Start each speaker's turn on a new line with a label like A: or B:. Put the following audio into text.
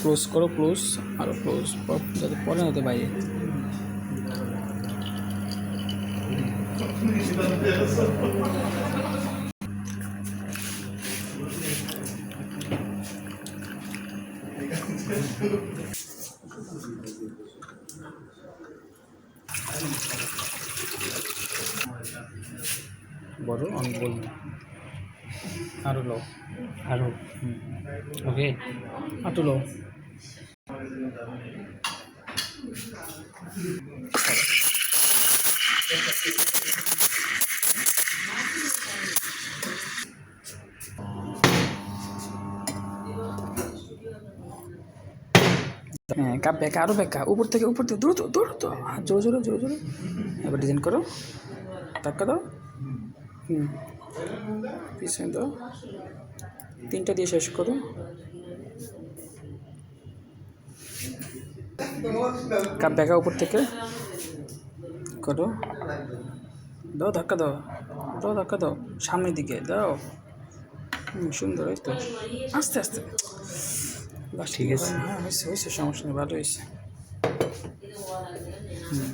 A: Close করো close আরও close যাতে পরে হতে বাইরে বড় আমি বলব আরও লো
B: আরও। ওকে
A: আটু লো হ্যাঁ কাপ ব্যাকা আরও ব্যাকা উপর থেকে উপর থেকে দূর তো দূর তো। হাত জোরে জোরে জোরে জোরে এবার ডিজাইন করো। ধাক্কা দাও হুম। পিছনে দাও। তিনটা দিয়ে শেষ করো। কাপ ব্যাকা উপর থেকে। করো। দাও, ধাক্কা দাও। দাও, ধাক্কা দাও। সামনের দিকে, দাও। হুম, সুন্দর, এই তো। আস্তে আস্তে।
B: ঠিক আছে।
A: হ্যাঁ হয়েছে হয়েছে, সমস্যা নেই, ভালো হয়েছে। হুম।